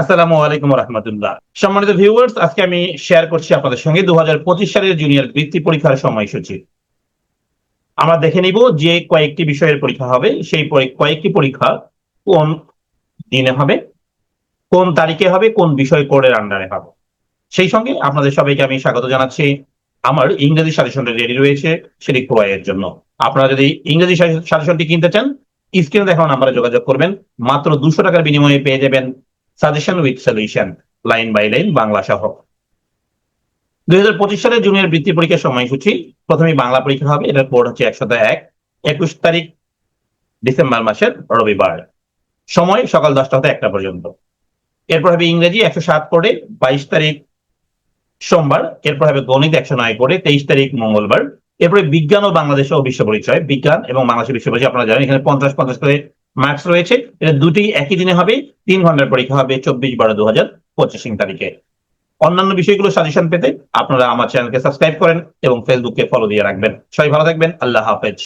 আসসালামু আলাইকুম রহমতুল্লাহ। সম্মানিত ভিউয়ার্স আজকে আমি শেয়ার করছি আপনাদের সঙ্গে দুহাজার পঁচিশ সালের জুনিয়র বৃত্তি পরীক্ষার সময়সূচি। আমরা দেখে নিব যে কয়েকটি বিষয়ের পরীক্ষা হবে। সেই কয়েকটি পরীক্ষা কোন দিনে হবে, কোন তারিখে হবে, কোন বিষয় কোডের আন্ডারে হবে সেই সঙ্গে আপনাদের সবাইকে আমি স্বাগত জানাচ্ছি। আমার ইংরেজি সাজেশনটা রেডি রয়েছে সেটি ক্রয়ের জন্য। আপনারা যদি ইংরেজি সাজেশনটি কিনতে চান স্ক্রিনে দেখানো নাম্বারে যোগাযোগ করবেন। মাত্র দুশো টাকার বিনিময়ে পেয়ে যাবেন suggestion with solution line by line Bangla সহ। দুই হাজার পঁচিশ সালের জুনিয়র বৃত্তি পরীক্ষার সময়সূচি প্রথমে বাংলা পরীক্ষা হবে, এটার কোড হচ্ছে একশত এক, একুশ তারিখ ডিসেম্বর মাসের রবিবার। সময় সকাল দশটা হতে একটা পর্যন্ত। এরপর হবে ইংরেজি, একশো সাত করে বাইশ তারিখ সোমবার, এরপর হবে গণিত, একশো নয় কোডে তেইশ তারিখ মঙ্গলবার। এরপরে বিজ্ঞান ও বাংলাদেশ ও বিশ্ব পরিচয়, বিজ্ঞান এবং বাংলাদেশের বিশ্ব পরিচয়, আপনারা জানেন, এখানে পঞ্চাশ পঞ্চাশ করে মার্কস রয়েছে। এটা দুটি একই দিনে হবে, তিন ঘণ্টার পরীক্ষা হবে চব্বিশ বারো দু হাজার পঁচিশ তারিখে। অন্যান্য বিষয়গুলো সাজেশন পেতে আপনারা আমার চ্যানেলকে সাবস্ক্রাইব করেন এবং ফেসবুকে ফলো দিয়ে রাখবেন। সবাই ভালো থাকবেন, আল্লাহ হাফেজ।